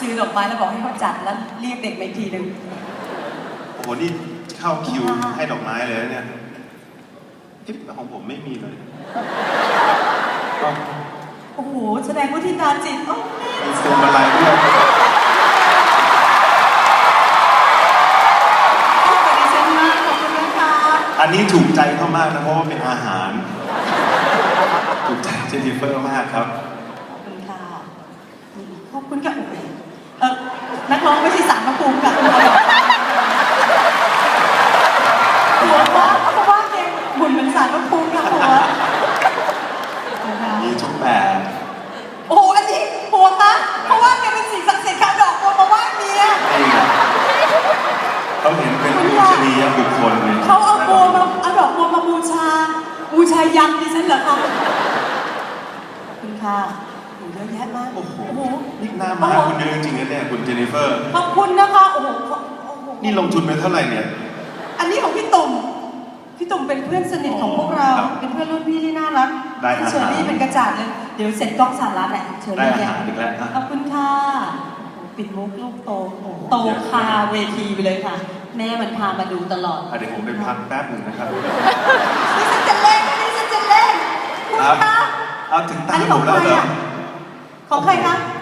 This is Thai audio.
ซื้อดอกไม้แล้วบอกให้เขาจัดแล้วเรียกเด็กมาอีกทีหนึ่งโอ้โหนี่เข้าคิวให้ดอกไม้เลยนะเนี่ยเอ๊ะของผมไม่มีเลยก็โอ้โหแสดงว่าที่ตาจิตโอ้แม่มีโฟมอะไรด้วยชอบกับดิฉันมากขอบคุณนะคะอันนี้ถูกใจเขามากนะเพราะว่าเป็นอาหาร ถูกใจเจนนิเฟอร์มากครับ ขอบคุณค่ะขอบคุณค่ะโอ้โหเออ นักร้องไม่ใช่สารพระภูมิค่ะหัวว่าเพราะว่าเพลงบุญเป็นสารพระภูมิค่ะหัวมีทุกแบบโอ้โหอันนี้หัวคะเพราะว่าแกเป็นสิ่งศักดิ์สิทธิ์ค่ะดอกบัวมาไหว้เมียนี่ไงเขาเห็นเป็นผู้ชนียบุคคลไงเขาเอาบัวมาเอาดอกบัวมาบูชาบูชายันดิฉันเหรอคะคุณค่ะ เยอะแยะมากโอ้โหโอ้โห นี่หน้ามาคุณเยอะจริงๆนะเนี่ยคุณเจนนิเฟอร์ ขอบคุณนะคะ โอ้โหโอ้โหนี่ลงทุนไปเท่าไหร่เนี่ย อันนี้ของพี่ตุ่มพี่ตุ่มเป็นเพื่อนสนิทของพวกเรา ครับเป็นเพื่อนรุ่นพี่ที่น่ารักได้อาหารเชอรี่เป็นกระจาดเลย เดี๋ยวเสร็จกล้องสาระแหละเชอได้รี่อาเนี่ยหารอีกแล้วอะ ขอบคุณค่ะโอ้โหปิดมุกลูกโตโตคาเวทีไปเลยค่ะ แม่มันพามาดูตลอด อะเดี๋ยวผมไปพักแป๊บหนึ่งนะครับนี่ฉันจะเล่นนี่ฉันจะเล่นคุณครับคะเอาถึงอัตานนี้ผของมใคแล้วรเหรออะ ของใครคะ